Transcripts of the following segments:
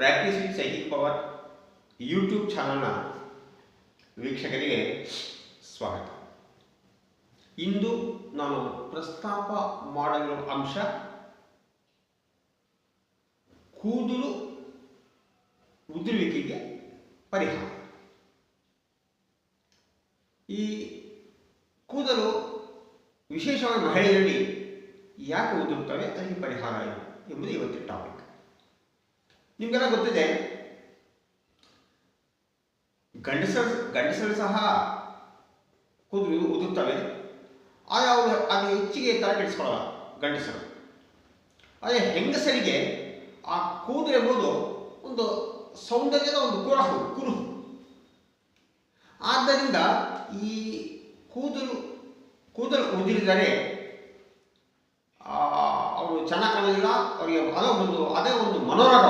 Practice with psychic power YouTube ಚಾನಲ್ನ ವೀಕ್ಷಕರಿಗೆ ಸ್ವಾಗತ. ಇಂದು ನಾನು ಪ್ರಸ್ತಾಪ ಮಾಡಲಿರುವ ಅಂಶ ಕೂದಲು ಉದುರುವಿಕೆಗೆ ಪರಿಹಾರ. ಈ ಕೂದಲು ವಿಶೇಷವಾಗಿ ಮಹಿಳೆಯರಲ್ಲಿ ಯಾಕೆ ಉದುರುತ್ತವೆ, ಅದಕ್ಕೆ ಪರಿಹಾರ ಎಂಬುದು ಇವತ್ತಿನ ಟಾಪಿಕ್ ನಿಮಗೆಲ್ಲ ಗೊತ್ತಿದೆ? ಗಂಡಸರು ಗಂಡಸರು ಸಹ ಕೂದಲು ಉದುತ್ತವೆ ಆದರೆ ಅವರು ಅದು ಹೆಚ್ಚಿಗೆ ತಲೆ ಕೆಡಿಸ್ಕೊಳ್ಳಲ್ಲ ಗಂಡಸರು. ಆದರೆ ಹೆಂಗಸರಿಗೆ ಆ ಕೂದಲು ಎಂಬುದು ಒಂದು ಸೌಂದರ್ಯದ ಒಂದು ಕುರಹು, ಕುರುಹು. ಆದ್ದರಿಂದ ಈ ಕೂದಲು ಕೂದಲು ಉದುರಿದರೆ ಅವರು ಚೆನ್ನಾಗಿ ಕಾಣೋದಿಲ್ಲ ಅವರಿಗೆ ಅದೋ ಒಂದು, ಅದೇ ಒಂದು ಮನೋರೋಗ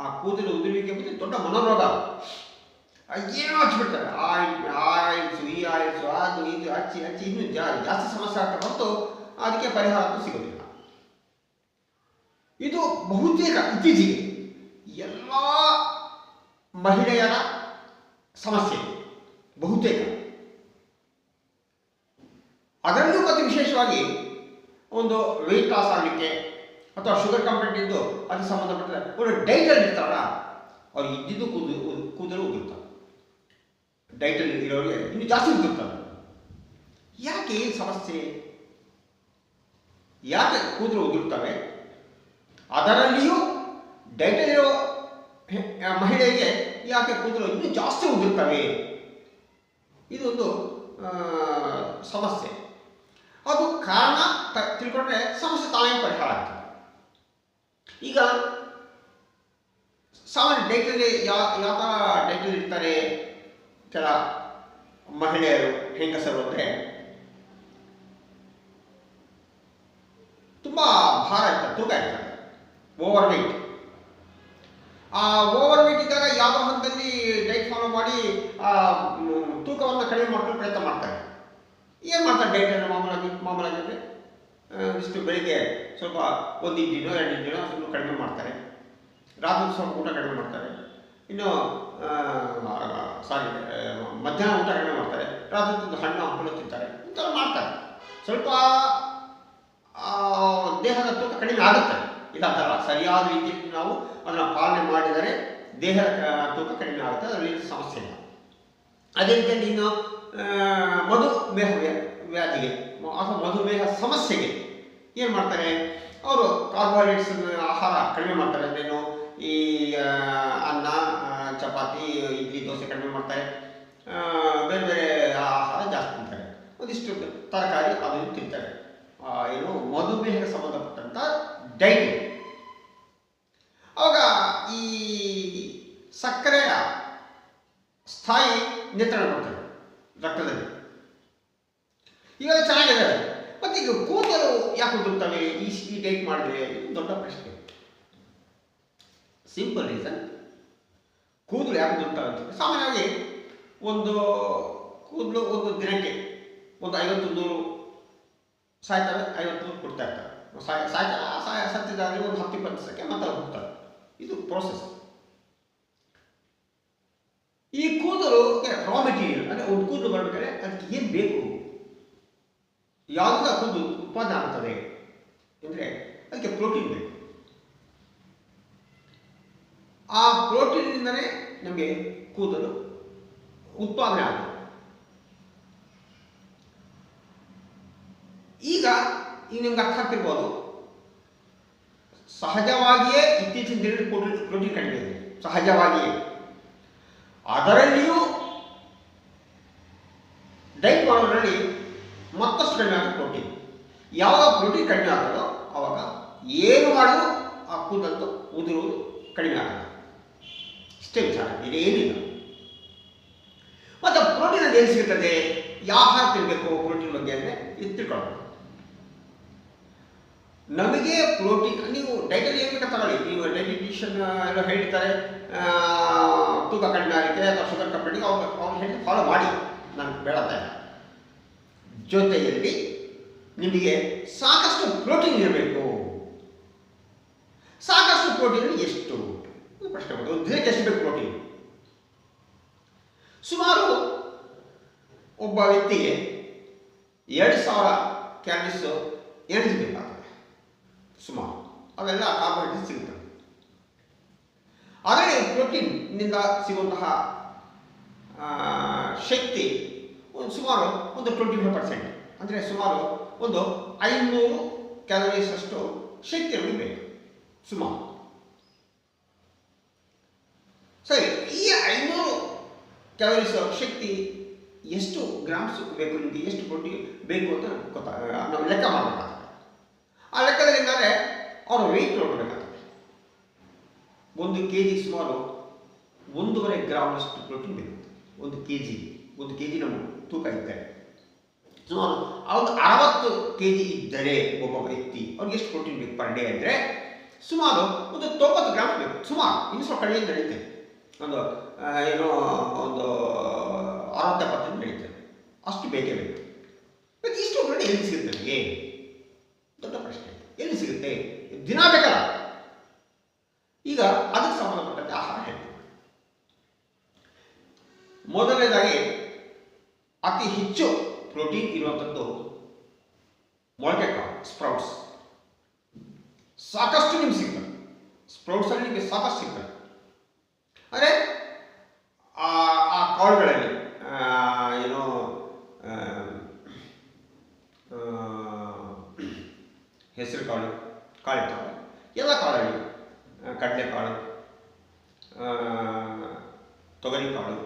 ಆ ಕೂದಲು ಉದುರುವಿಕೆ ಬಗ್ಗೆ ದೊಡ್ಡ ಮನೋರೋಗ. ಏನೋ ಹಚ್ಚಿಬಿಡ್ತಾರೆ. ಆ ಆಯಿಲ್ಸು, ಈ ಆಯಿಲ್ಸು ಅದು ಇದು ಹಚ್ಚಿ ಹಚ್ಚಿ ಇನ್ನೂ ಜಾಸ್ತಿ ಸಮಸ್ಯೆ ಆಗ್ತಾ ಹೊರತು ಅದಕ್ಕೆ ಪರಿಹಾರ ಸಿಗೋದಿಲ್ಲ. ಇದು ಬಹುತೇಕ ಇತ್ತೀಚೆಗೆ ಎಲ್ಲ ಮಹಿಳೆಯರ ಸಮಸ್ಯೆ, ಬಹುತೇಕ. ಅದರಲ್ಲೂ ಮತ್ತು ವಿಶೇಷವಾಗಿ ಒಂದು ವೆಯ್ಟ್ ಲಾಸ್ ಆಗಲಿಕ್ಕೆ ಅಥವಾ ಶುಗರ್ ಕಂಪ್ಲೇಂಟ್ ಇದ್ದು ಅದಕ್ಕೆ ಸಂಬಂಧಪಟ್ಟರೆ ಒಂದು ಡೈಟಲ್ಲಿ ಇರ್ತಾರಲ್ಲ ಅವ್ರು ಇದ್ದಿದ್ದು ಕೂದಲು ಕೂದಲು ಉದುರ್ತಾರೆ ಡೈಟಲ್ಲಿ ಇರೋರಿಗೆ ಇನ್ನು ಜಾಸ್ತಿ ಉದುರ್ತಾರೆ ಯಾಕೆ ಏನು ಸಮಸ್ಯೆ? ಯಾಕೆ ಕೂದಲು ಉದುರ್ತವೆ? ಅದರಲ್ಲಿಯೂ ಡೈಟಲ್ಲಿರೋ ಮಹಿಳೆಗೆ ಯಾಕೆ ಕೂದಲು ಇನ್ನೂ ಜಾಸ್ತಿ ಉದುರ್ತವೆ? ಇದೊಂದು ಸಮಸ್ಯೆ. ಅದು ಕಾರಣ ತಿಳ್ಕೊಂಡ್ರೆ ಸಮಸ್ಯೆ ತಾನೇ ಪರಿಹಾರ ಆಗ್ತದೆ. ಈಗ ಸಾಮಾನ್ಯ ಡೈಟಲ್ಲಿ ಯಾವ ಯಾವ ಥರ ಡೈಟಲ್ಲಿ ಇರ್ತಾರೆ ಕೆಲ ಮಹಿಳೆಯರು, ಹೆಂಗಸರು ಅಂದರೆ? ತುಂಬ ಭಾರ ಇರ್ತಾರೆ ತೂಕ ಇರ್ತಾರೆ ಓವರ್ ವೆಯ್ಟ್ ಆ ಓವರ್ ವೆಯ್ಟ್ ಇದ್ದಾಗ ಯಾವ ಹಂತದಲ್ಲಿ ಡೈಟ್ ಫಾಲೋ ಮಾಡಿ, ಆ ತೂಕವನ್ನು ಕಡಿಮೆ ಮಾಡಲು ಪ್ರಯತ್ನ ಮಾಡ್ತಾರೆ. ಏನು ಮಾಡ್ತಾರೆ ಡೈಟನ್ನು ಮಾಮೂಲಾಗಿ ಮಾಮೂಲಾಗಿ ಅಂದರೆ? ಇಷ್ಟು ಬೆಳಿಗ್ಗೆ ಸ್ವಲ್ಪ ಒಂದು ಇಂಜಿನೋ ಎರಡು ಇಂಜಿನೋ ಸ್ವಲ್ಪ ಕಡಿಮೆ ಮಾಡ್ತಾರೆ. ರಾತ್ರಿ ಸ್ವಲ್ಪ ಊಟ ಕಡಿಮೆ ಮಾಡ್ತಾರೆ. ಇನ್ನು ಸಾರಿ ಮಧ್ಯಾಹ್ನ ಊಟ ಕಡಿಮೆ ಮಾಡ್ತಾರೆ. ರಾತ್ರಿ ಹಣ್ಣು, ಹಂಪಲು ತಿಂತಾರೆ. ಇಂಥವ್ರು ಮಾಡ್ತಾರೆ. ಸ್ವಲ್ಪ ದೇಹದ ತೂಕ ಕಡಿಮೆ ಆಗುತ್ತೆ. ಇಲ್ಲ ಸರಿಯಾದ ರೀತಿಯಲ್ಲಿ ನಾವು ಅದನ್ನು ಪಾಲನೆ ಮಾಡಿದರೆ ದೇಹದ ತೂಕ ಕಡಿಮೆ ಆಗುತ್ತೆ. ಅದರಲ್ಲಿ ಸಮಸ್ಯೆ ಇಲ್ಲ. ಅದೇ ರೀತಿಯಲ್ಲಿ ಇನ್ನು ಮಧುಮೇಹ ವ್ಯಾಧಿಗೆ, ಅಥವಾ ಮಧುಮೇಹ ಸಮಸ್ಯೆಗೆ ಏನು ಮಾಡ್ತಾರೆ? ಅವರು ಕಾರ್ಬೋಹೈಡ್ರೇಟ್ಸ್ ಆಹಾರ ಕಡಿಮೆ ಮಾಡ್ತಾರೆ ಅಂದ್ರೇನು? ಈ ಅನ್ನ ಚಪಾತಿ, ಇಡ್ಲಿ, ದೋಸೆ ಕಡಿಮೆ ಮಾಡ್ತಾರೆ. ಬೇರೆ ಬೇರೆ ಆಹಾರ ಜಾಸ್ತಿ ತಿಂತಾರೆ. ಒಂದಿಷ್ಟು ತರಕಾರಿ ಅದನ್ನು ತಿಂತಾರೆ. ಏನು ಮಧುಮೇಹಕ್ಕೆ ಸಂಬಂಧಪಟ್ಟಂಥ ಡೈಟ್ ಆವಾಗ ಈ ಸಕ್ಕರೆಯ ಸ್ಥಾಯಿ ನಿಯಂತ್ರಣ ಮಾಡ್ತಾರೆ ರಕ್ತದಲ್ಲಿ. ಇವೆಲ್ಲ ಚೆನ್ನಾಗಿದೆ ಮತ್ತೆ ಈಗ ಯಾಕೆ ಹುಡುಕ್ತವೆ ಈ ಈ ಟೈಪ್ ಮಾಡಿದ್ರೆ ದೊಡ್ಡ ಪ್ರಶ್ನೆ. ಸಿಂಪಲ್ ರೀಸನ್ ಕೂದಲು ಯಾಕೆ ಹುಡುಕ್ತವೆ ಅಂತ ಸಾಮಾನ್ಯವಾಗಿ ಒಂದು ಕೂದಲು ಒಂದು ದಿನಕ್ಕೆ ಒಂದು ಐವತ್ತು ನೂರು ಸಾಯ್ತವೆ ಐವತ್ತು ನೂರು ಕೊಡ್ತಾ ಇರ್ತಾರೆ. ಸಾಯ ಸಾಯ್ತ ಸಾಯ ಸತ್ತಿದ್ದಾಗಲಿ ಒಂದು ಹತ್ತು ಇಪ್ಪತ್ತು ದಿವಸಕ್ಕೆ ಮತ್ತೆ ಇದು ಪ್ರೋಸೆಸ್ ಈ ಕೂದಲು ರಾ ಮೆಟೀರಿಯಲ್ ಅಂದರೆ ಒಂದು ಕೂದಲು ಮಾಡಬೇಕಾದ್ರೆ ಅದಕ್ಕೆ ಏನು ಬೇಕು? ಯಾವುದ ಕೂದಲು ಉತ್ಪಾದನೆ ಆಗ್ತದೆ ಅಂದರೆ ಅದಕ್ಕೆ ಪ್ರೋಟೀನ್ ಬೇಕು. ಆ ಪ್ರೋಟೀನಿಂದಲೇ ನಮಗೆ ಕೂದಲು ಉತ್ಪಾದನೆ ಆಗುತ್ತೆ. ಈಗ ಈಗ ನಿಮ್ಗೆ ಅರ್ಥ ಆಗ್ತಿರ್ಬೋದು. ಸಹಜವಾಗಿಯೇ ಇತ್ತೀಚಿನ ದಿನದಲ್ಲಿ ಪ್ರೋಟೀನ್ ಪ್ರೋಟೀನ್ ಕಡಿಮೆ ಇದೆ ಸಹಜವಾಗಿಯೇ. ಅದರಲ್ಲಿಯೂ ಡೈಟ್ ಮಾಡೋದ್ರಲ್ಲಿ ಮತ್ತಷ್ಟು ಕಡಿಮೆ ಆಗುತ್ತೆ ಪ್ರೋಟೀನ್. ಯಾವಾಗ ಪ್ರೋಟೀನ್ ಕಡಿಮೆ ಆಗ್ತದೋ ಆವಾಗ ಏನು ಮಾಡಿದ್ರು ಆ ಕೂದಲು ಉದುರುವುದು ಕಡಿಮೆ ಆಗಲ್ಲ ಇಷ್ಟೇ ವಿಚಾರ ಇದೇನಿಲ್ಲ ಮತ್ತು ಪ್ರೋಟೀನ್ ಏನು ಸಿಗುತ್ತದೆ? ಯಾವ ಆಹಾರ ತಿನ್ನಬೇಕು ಪ್ರೋಟೀನ್ ಬಗ್ಗೆ ಅಂದರೆ ಇದು ತಿಳ್ಕೊಳ್ಬೇಕು. ನಮಗೆ ಪ್ರೋಟೀನ್ ನೀವು ಡೈಟಲ್ಲಿ ಏನು ಬೇಕಾದ್ರೆ ತಗೊಳ್ಳಿ. ನೀವು ಡೈಟಿಷಿಯನ್ ಎಲ್ಲ ಹೇಳಿರ್ತಾರೆ ಆ, ತೂಕ ಕಡಿಮೆ ಆಗುತ್ತೆ ಅಥವಾ ಶುಗರ್ ಕಂಪ್ಲೇಂಟಿಗೆ ಅವ್ರು ಅವ್ರು ಹೇಳಿ ಫಾಲೋ ಮಾಡಿ. ನಾನು ಬೇಡ ಜೊತೆಯಲ್ಲಿ ನಿಮಗೆ ಸಾಕಷ್ಟು ಪ್ರೋಟೀನ್ ಇರಬೇಕು. ಸಾಕಷ್ಟು ಪ್ರೋಟೀನ್ ಎಷ್ಟು? ಪ್ರಶ್ನೆ ಒಂದು ದಿನಕ್ಕೆ ಎಷ್ಟು ಬೇಕು ಪ್ರೋಟೀನ್? ಸುಮಾರು ಒಬ್ಬ ವ್ಯಕ್ತಿಗೆ ಎರಡು ಸಾವಿರ ಕ್ಯಾಲರೀಸ್ ಎನರ್ಜಿ ಸುಮಾರು. ಅವೆಲ್ಲ ಕಾರ್ಬೋಹೈಡ್ರೇಟ್ ಸಿಗುತ್ತೆ ಆದರೆ ಪ್ರೋಟೀನ್ನಿಂದ ಸಿಗುವಂತಹ ಶಕ್ತಿ ಒಂದು ಸುಮಾರು ಒಂದು ಟ್ವೆಂಟಿ ಫೈವ್ ಪರ್ಸೆಂಟ್ ಅಂದರೆ ಸುಮಾರು ಒಂದು ಐನೂರು ಕ್ಯಾಲರೀಸ್ ಅಷ್ಟು ಶಕ್ತಿ ನಮಗೆ ಬೇಕು. ಸುಮಾರು. ಸರಿ, ಈ ಐನೂರು ಕ್ಯಾಲರೀಸ್ ಶಕ್ತಿ ಎಷ್ಟು ಗ್ರಾಮ್ಸ್ ಬೇಕು ನಿಮಗೆ, ಎಷ್ಟು ಪ್ರೋಟೀನ್ ಬೇಕು ಅಂತ ಗೊತ್ತಾ, ನಾವು ಲೆಕ್ಕ ಮಾಡಬೇಕಾಗ್ತದೆ. ಆ ಲೆಕ್ಕದಲ್ಲಿ ಅಂದರೆ ಅವರ ವೆಯ್ಟ್ ನೋಡಬೇಕಾಗ್ತದೆ ಒಂದು ಕೆ ಜಿ ಸುಮಾರು ಒಂದೂವರೆ ಗ್ರಾಮ್ನಷ್ಟು ಪ್ರೋಟೀನ್ ಬೇಕು. ಒಂದು ಕೆ ಜಿ ಒಂದು ಕೆ ಜಿ ನಮ್ಮ ತೂಕ ಇದ್ದರೆ. ಸುಮಾರು ಅವ್ರದ್ದು ಅರವತ್ತು ಕೆ ಜಿ ಇದ್ದರೆ ಒಬ್ಬ ವ್ಯಕ್ತಿ ಅವ್ರಿಗೆ ಎಷ್ಟು ಪ್ರೋಟೀನ್ ಬೇಕು ಪರ್ ಡೇ ಅಂದರೆ ಸುಮಾರು ಒಂದು ತೊಂಬತ್ತು ಗ್ರಾಮ್ ಬೇಕು. ಸುಮಾರು. ಇನ್ನು ಸ್ವಲ್ಪ ಕಡಿಮೆ ನಡೀತದೆ. ಒಂದು ಏನು ಒಂದು ಅರವತ್ತೆಪ್ಪತ್ತು ನಡೀತದೆ. ಅಷ್ಟು ಬೇಕೇ ಬೇಕು. ಇಷ್ಟು ಪ್ರೋಟೀನ್ ಎಲ್ಲಿ ಸಿಗುತ್ತೆ ನಮಗೆ? ದೊಡ್ಡ ಪ್ರಶ್ನೆ. ಎಲ್ಲಿ ಸಿಗುತ್ತೆ ದಿನ ಬೇಕಲ್ಲ ಈಗ ಅದಕ್ಕೆ ಸಂಬಂಧಪಟ್ಟಂತೆ ಆಹಾರ ಹೇಳ್ತೀನಿ ಮೊದಲನೇದಾಗಿ ಅತಿ ಹೆಚ್ಚು ಪ್ರೋಟೀನ್ ಇರುವಂಥದ್ದು ಮೊಳಕೆ ಕಾಳು ಸ್ಪ್ರೌಟ್ಸ್ ಸಾಕಷ್ಟು ನಿಮ್ಗೆ ಸಿಗ್ತದೆ. ಸ್ಪ್ರೌಟ್ಸ್ ಅಲ್ಲಿ ನಿಮಗೆ ಸಾಕಷ್ಟು ಸಿಗ್ತದೆ. ಅಂದರೆ ಆ ಆ ಕಾಳುಗಳಲ್ಲಿ ಏನೋ ಹೆಸರು ಕಾಳು ಕಾಳಿರ್ತಾವೆ ಎಲ್ಲ ಕಾಳಲ್ಲಿ ಕಡಲೆಕಾಳು ತೊಗರಿ ಕಾಳು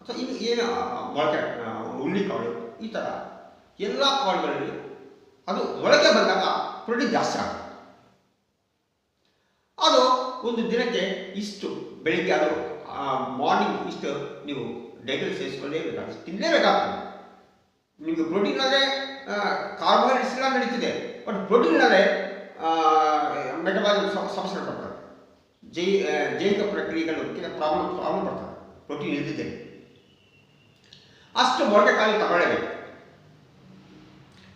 ಅಥವಾ ಇನ್ನು ಏನು ಮೊಳಕೆ ಹುಳ್ಳಿ ಕಾಳು ಈ ಥರ ಎಲ್ಲ ಕಾಳುಗಳಲ್ಲಿ ಅದು ಒಳಗೆ ಬಂದಾಗ ಪ್ರೋಟೀನ್ ಜಾಸ್ತಿ ಆಗುತ್ತೆ. ಅದು ಒಂದು ದಿನಕ್ಕೆ ಇಷ್ಟು ಬೆಳಿಗ್ಗೆ ಅದು ಮಾರ್ನಿಂಗ್ ಇಷ್ಟು ನೀವು ಡೈಲಿ ಸೇರಿಸ್ಕೊಳ್ಳೇಬೇಕಾಗ್ತದೆ ತಿನ್ನಲೇಬೇಕಾಗ್ತದೆ ನಿಮಗೆ ಪ್ರೋಟೀನ್ ಆದರೆ ಕಾರ್ಬೋಹೈಡ್ರೇಟ್ಸ್ ಎಲ್ಲ ನಡೀತಿದೆ. ಬಟ್ ಪ್ರೋಟೀನ್ ಇಲ್ಲದೆ ಮೆಟಬಾಲಿಸಮ್ ಸಮಸ್ಯೆ ಬರ್ತದೆ ಜೈ ಜೈವಿಕ ಪ್ರಕ್ರಿಯೆಗಳು ಪ್ರಾಬ್ಲಮ್ ಪ್ರಾಬ್ಲಮ್ ಬರ್ತದೆ ಪ್ರೋಟೀನ್ ಇಲ್ದಿದೆ ಅಷ್ಟು ಮೊಳಕೆ ಕಾಯಿ ತಗೊಳ್ಳೇಬೇಕು.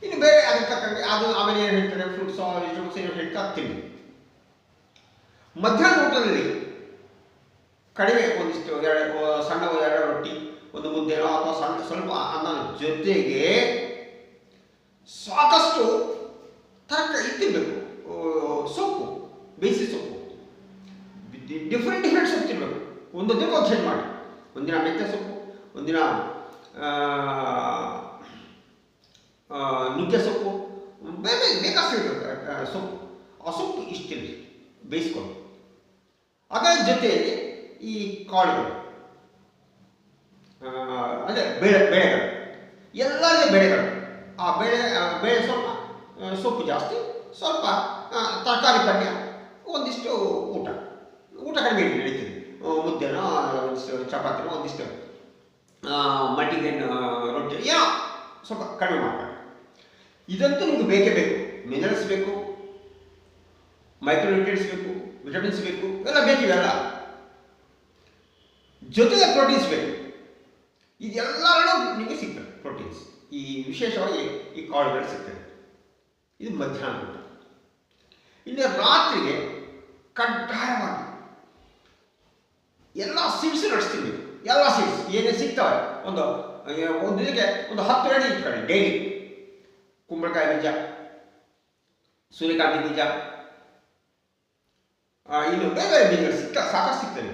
ಇನ್ನು ಬೇರೆ ಅದಕ್ಕೆ ತಕ್ಕಂಗೆ ಅದು ಆಮೇಲೆ ಏನು ಹೇಳ್ತಾರೆ ಫ್ರೂಟ್ಸ್ ವೆಜಿಟೇಬಲ್ಸ್ ಏನು ಹೇಳ್ತಾ ತಿನ್ನಿ. ಮಧ್ಯಾಹ್ನ ಊಟದಲ್ಲಿ ಕಡಿಮೆ ಒಂದಿಷ್ಟು ಎರಡು ಸಣ್ಣ ಎರಡು ರೊಟ್ಟಿ ಒಂದು ಮುದ್ದೆನೋ ಅಥವಾ ಸಣ್ಣ ಸ್ವಲ್ಪ ಅನ್ನ ಜೊತೆಗೆ ಸಾಕಷ್ಟು ತರಕಾರಿ ತಿನ್ನಬೇಕು ಸೊಪ್ಪು ಬೇಯಿಸಿ ಸೊಪ್ಪು. ಡಿಫ್ರೆಂಟ್ ಡಿಫ್ರೆಂಟ್ ಸೊಪ್ಪು ತಿನ್ನಬೇಕು ಒಂದು ದಿನ ಮಾಡಿ. ಒಂದಿನ ಮೆಂತ್ಯ ಸೊಪ್ಪು ಒಂದಿನ ನುಗ್ಗೆ ಸೊಪ್ಪು ಆ, ಸೊಪ್ಪು. ಆ ಸೊಪ್ಪು ಇಷ್ಟಿರಲಿ. ಬೇಯಿಸ್ಕೊಂಡು. ಅದರ ಜೊತೆಯಲ್ಲಿ ಈ ಕಾಳುಗಳು ಅಂದರೆ ಬೇಳೆ, ಬೆಳೆಗಳು, ಎಲ್ಲರಿಗೆ ಬೆಳೆಗಳು. ಆ ಬೆಳೆ ಬೆಳೆ ಸ್ವಲ್ಪ ಸೊಪ್ಪು ಜಾಸ್ತಿ, ಸ್ವಲ್ಪ ತರಕಾರಿ ಪಲ್ಯ, ಒಂದಿಷ್ಟು ಊಟ. ಊಟ ಕಡಿಮೆ ನಡೀತದೆ ಮುದ್ದೆನೋ ಒಂದಿಷ್ಟು ಚಪಾತಿನೋ, ಒಂದಿಷ್ಟು ಮಟ್ಟಿಗೆ ರೊಟ್ಟಿ, ಏನೋ ಸ್ವಲ್ಪ ಕಡಿಮೆ ಮಾಡ್ತಾರೆ ಇದಂತೂ ನಿಮ್ಗೆ ಬೇಕೇ ಬೇಕು. ಮಿನರಲ್ಸ್ ಬೇಕು ಮೈಕ್ರೋನ್ಯೂಟ್ರಿಯೆಂಟ್ಸ್ ಬೇಕು ವಿಟಮಿನ್ಸ್ ಬೇಕು ಎಲ್ಲ ಬೇಕಿವೆಲ್ಲ ಜೊತೆಗೆ ಪ್ರೋಟೀನ್ಸ್ ಬೇಕು. ಇದೆಲ್ಲರೂ ನಿಮಗೆ ಸಿಗ್ತದೆ ಪ್ರೋಟೀನ್ಸ್ ಈ ವಿಶೇಷವಾಗಿ ಈ ಕಾಳುಗಳು ಸಿಗ್ತದೆ ಇದು ಮಧ್ಯಾಹ್ನ ಊಟ. ಇನ್ನು ರಾತ್ರಿಗೆ ಕಡ್ಡಾಯವಾಗಿ ಎಲ್ಲ ಸೀಡ್ಸ್ ನಡೆಸ್ತೀವಿ ಎಲ್ಲ ಸೀಡ್ಸ್ ಏನೇ ಸಿಗ್ತವೆ. ಒಂದು ಒಂದು ದಿನಕ್ಕೆ ಒಂದು ಹತ್ತು ಎಣ್ಣೆ ಇಟ್ಕೊಳ್ಳಿ ಡೈಲಿ ಕುಂಬಳಕಾಯಿ ಬೀಜ, ಸೂರ್ಯಕಾಂತಿ ಬೀಜ ಇನ್ನು ಬೇರೆ ಬೇರೆ ಬೀಜಗಳು ಸಿಕ್ಕ, ಸಾಕಷ್ಟು ಸಿಗ್ತವೆ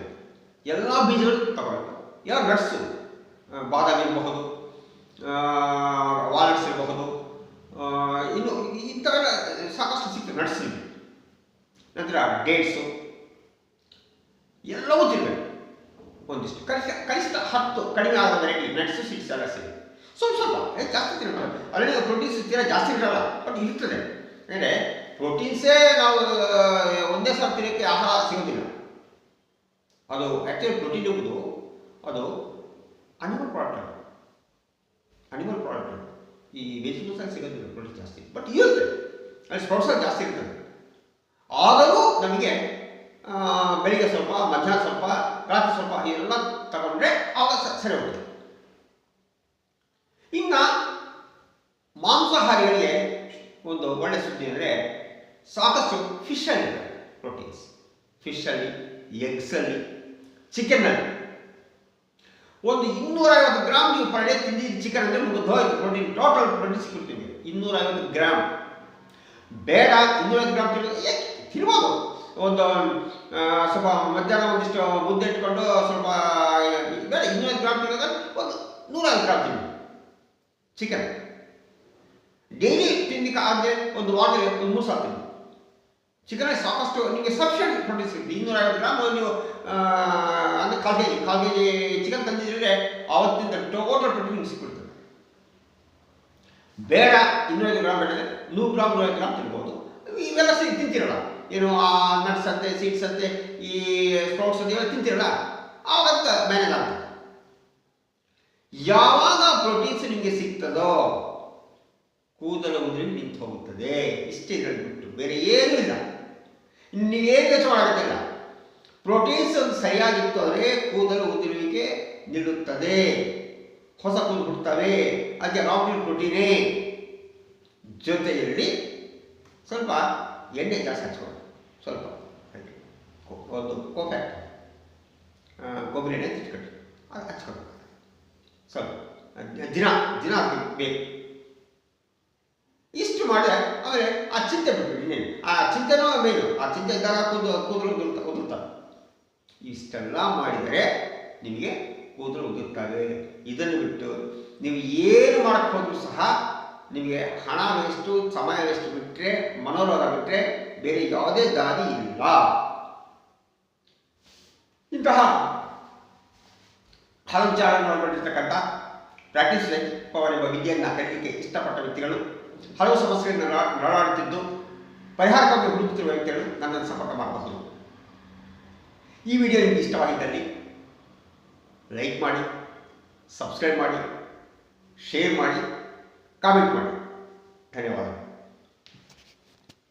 ಎಲ್ಲ ಬೀಜಗಳು ತಗೊಳ್ಬೇಕು ಎಲ್ಲ ನಟ್ಸು ಬಾದಾಮಿ ಇರಬಹುದು ವಾಲ್ನಟ್ಸ್ ಇರಬಹುದು ಇನ್ನು ಇಂಥವೆಲ್ಲ ಸಾಕಷ್ಟು ಸಿಗ್ತವೆ ನಟ್ಸ್ ನಂತರ ಡೇಟ್ಸು ಎಲ್ಲವೂ ತಿನ್ನಬೇಕು ಒಂದಿಷ್ಟು. ಕನಿಷ್ಠ ಕನಿಷ್ಠ ಹತ್ತು ಕಡಿಮೆ ಆಗೋ ವೆರೈಟಿ ನಟ್ಸ್ ಸೀಡ್ಸ್ ಎಲ್ಲ ಸೇರಿ ಸ್ವಲ್ಪ ಸ್ವಲ್ಪ. ಜಾಸ್ತಿ ತಿನ್ನಬೇಕು ಅಲ್ಲಿ ಪ್ರೋಟೀನ್ಸ್ ತೀರಾ ಜಾಸ್ತಿ ಇರಲ್ಲ. ಬಟ್ ಇರ್ತದೆ. ಅಂದರೆ ಪ್ರೋಟೀನ್ಸೇ ನಾವು ಒಂದೇ ಸಲ ತಿನ್ನೋಕ್ಕೆ ಆಹಾರ ಸಿಗೋದಿಲ್ಲ. ಅದು ಆ್ಯಕ್ಚುಲಿ ಪ್ರೋಟೀನ್ ಎಂಬುದು ಅದು ಅನಿಮಲ್ ಪ್ರಾಡಕ್ಟ್ ಅನಿಮಲ್ ಪ್ರಾಡಕ್ಟ್ ಈ ವೆಜಿಟೇಬಲ್ಸಲ್ಲಿ ಸಿಗೋದಿಲ್ಲ ಪ್ರೋಟೀನ್ ಜಾಸ್ತಿ. ಬಟ್ ಇರುತ್ತೆ. ಅಲ್ಲಿ ಸ್ಪೌಟ್ಸಲ್ಲಿ ಜಾಸ್ತಿ ಇರ್ತದೆ. ಆದರೂ ನಮಗೆ ಬೆಳಿಗ್ಗೆ ಸ್ವಲ್ಪ, ಮಧ್ಯಾಹ್ನ ಸ್ವಲ್ಪ, ರಾತ್ರಿ ಸ್ವಲ್ಪ ಇವೆಲ್ಲ ತಗೊಂಡ್ರೆ ಆವಾಗ ಸರಿ ಹೋಗುತ್ತೆ. ಇನ್ನು ಮಾಂಸಾಹಾರಿಗಳಿಗೆ ಒಂದು ಒಳ್ಳೆ ಸುದ್ದಿ ಅಂದರೆ ಸಾಕಷ್ಟು ಫಿಶಲ್ಲಿ ಪ್ರೋಟೀನ್ಸ್ ಫಿಶಲ್ಲಿ ಎಗ್ಸಲ್ಲಿ ಚಿಕನ್ನಲ್ಲಿ ಒಂದು ಇನ್ನೂರೈವತ್ತು ಗ್ರಾಮ್ ನೀವು ಪರ್ ಡೇ ತಿಂದಿದ್ದು ಚಿಕನ್ ಅಂದರೆ ಹೋಯ್ತು ಪ್ರೋಟೀನ್ ಟೋಟಲ್ ಪ್ರೋಟೀನ್ ಇನ್ನೂರ ಇನ್ನೂರೈವತ್ತು ಗ್ರಾಮ್ ಬೇಡ, ಇನ್ನೂರೈವತ್ತು ಗ್ರಾಮ್ ತಿನ್ನೋದು ಏಕೆ ತಿನ್ಬೋದು. ಒಂದು ಸ್ವಲ್ಪ ಮಧ್ಯಾಹ್ನ ಒಂದಿಷ್ಟು ಮುದ್ದೆ ಇಟ್ಕೊಂಡು ಸ್ವಲ್ಪ, ಬೇಡ, ಇನ್ನೂರೈವತ್ತು ಗ್ರಾಮ್ ತಿನ್ನೋದು ಒಂದು ನೂರೈವತ್ತು ಗ್ರಾಮ್ ತಿನ್ನಿ. ಚಿಕನ್ ಡೈಲಿ ತಿನ್ನಲಿಕ್ಕೆ ಆದರೆ ಒಂದು ವಾರದಲ್ಲಿ ಒಂದು ಮೂರು ಸಾವಿರ ತಿನ್ನಿ. ಚಿಕನ್ ಸಾಕಷ್ಟು, ನಿಮಗೆ ಸಫಿಷಿಯಂಟ್ ಪ್ರೋಟೀನ್ ಸಿಗುತ್ತೆ ಇನ್ನೂರೈವತ್ತು ಗ್ರಾಮ್ ನೀವು ಅಂದರೆ ಕಾಲು ಕೆ ಜಿ ಕಾಲು ಕೆ ಜಿ ಚಿಕನ್ ತಂದಿದ್ರೆ ಆವತ್ತಿಂದ ಟೋಟಲ್ ಪ್ರೋಟೀನ್ ಸಿಕ್ಬಿಡ್ತದೆ ಬೇಡ ಇನ್ನೂರೈದು ಗ್ರಾಮ್ ಬೇಡ, ನೂರು ಗ್ರಾಮ್ ನೂರೈದು ಗ್ರಾಮ್ ತಿನ್ಬೋದು. ಇವೆಲ್ಲ ಸಿಗ್ ತಿಂತಿರಲ್ಲ. ಏನು, ಆ ನಟ್ಸ್ ಅಂತೆ ಸೀಡ್ಸ್ ಅಂತೆ, ಈ ಸ್ಪ್ರೌಟ್ಸ್ ಅಂತ ಇವೆಲ್ಲ ತಿಂತಿರಲ್ಲ. ಆವಾಗ ಮ್ಯಾನೇಜ್ ಆಗ್ತದೆ ಯಾವಾಗ ಪ್ರೋಟೀನ್ಸ್ ನಿಮಗೆ ಸಿಗ್ತದೋ, ಕೂದಲು ಉದುರಿ ನಿಂತು ಹೋಗುತ್ತದೆ ಇಷ್ಟೇ ಇದರಲ್ಲಿ ಬಿಟ್ಟು ಬೇರೆ ಏನೂ ಇಲ್ಲ. ನೀವೇನು ಯೋಚನೆ ಮಾಡೋದಿಲ್ಲ. ಪ್ರೋಟೀನ್ಸ್ ಒಂದು ಸರಿಯಾಗಿತ್ತು ಅಂದರೆ ಕೂದಲು ಉದುರುವಿಕೆ ನಿಲ್ಲುತ್ತದೆ. ಹೊಸ ಕೂದಲು ಹುಡ್ತವೆ ಅದಕ್ಕೆ ರಾಕ್ಟಿನ್ ಪ್ರೋಟೀನೇ ಜೊತೆಯಲ್ಲಿ ಸ್ವಲ್ಪ ಎಣ್ಣೆ ಜಾಸ್ತಿ ಹಚ್ಕೊಳ್ಳಿ ಸ್ವಲ್ಪ ಒಂದು ಕೋಫ್ಯಾಕ್ಟ್ ಕೊಬ್ಬರಿ ಎಣ್ಣೆ ಹಚ್ಕೊಳ್ಳಿ ಅದು ಹಚ್ಕೊಳ್ಳಿ ಸ್ವಲ್ಪ ದಿನ ದಿನ ಬೇಕು. ಇಷ್ಟು ಮಾಡಿದ್ರೆ ಆಮೇಲೆ ಆ ಚಿಂತೆ ಚಿಂತೆನೂ ಮೇಲು ಆ ಚಿಂತೆ ಇದ್ದಾಗ ಕೂದಲು ಕೂದಲು ಉದುರ್ತಾ ಉದುರ್ತಾರೆ ಇಷ್ಟೆಲ್ಲ ಮಾಡಿದರೆ ನಿಮಗೆ ಕೂದಲು ಉದುರ್ತವೆ. ಇದನ್ನು ಬಿಟ್ಟು ನೀವು ಏನು ಮಾಡಕ್ಕೆ ಹೋದರೂ ಸಹ ನಿಮಗೆ ಹಣ ವೇಸ್ಟು, ಸಮಯ ವೇಸ್ಟ್ ಬಿಟ್ಟರೆ ಮನೋರೋಗ ಬಿಟ್ಟರೆ ಬೇರೆ ಯಾವುದೇ ದಾರಿ ಇಲ್ಲ. ಇಂತಹ ಹಲವು ವಿಚಾರಗಳನ್ನು ಒಳಗೊಂಡಿರ್ತಕ್ಕಂಥ ಪ್ರಾಕ್ಟೀಸ್ ಲೈಫ್ ಪವರ್ ಎಂಬ ವಿದ್ಯೆಯನ್ನು ಕಲಿಯಲಿಕ್ಕೆ ಇಷ್ಟಪಟ್ಟ ವ್ಯಕ್ತಿಗಳು ಹಲವು ಸಮಸ್ಯೆಗಳನ್ನು ನರಳಾಡುತ್ತಿದ್ದು ಪರಿಹಾರಕ್ಕಾಗಿ ಹುಡುಕುತ್ತಿರುವ ವ್ಯಕ್ತಿಗಳು ನನ್ನನ್ನು ಸಂಪರ್ಕ ಮಾಡಬಹುದು ಈ ವಿಡಿಯೋ ನಿಮಗೆ ಇಷ್ಟವಾಗಿದ್ದಲ್ಲಿ ಲೈಕ್ ಮಾಡಿ ಸಬ್ಸ್ಕ್ರೈಬ್ ಮಾಡಿ ಶೇರ್ ಮಾಡಿ ಕಾಮೆಂಟ್ ಮಾಡಿ.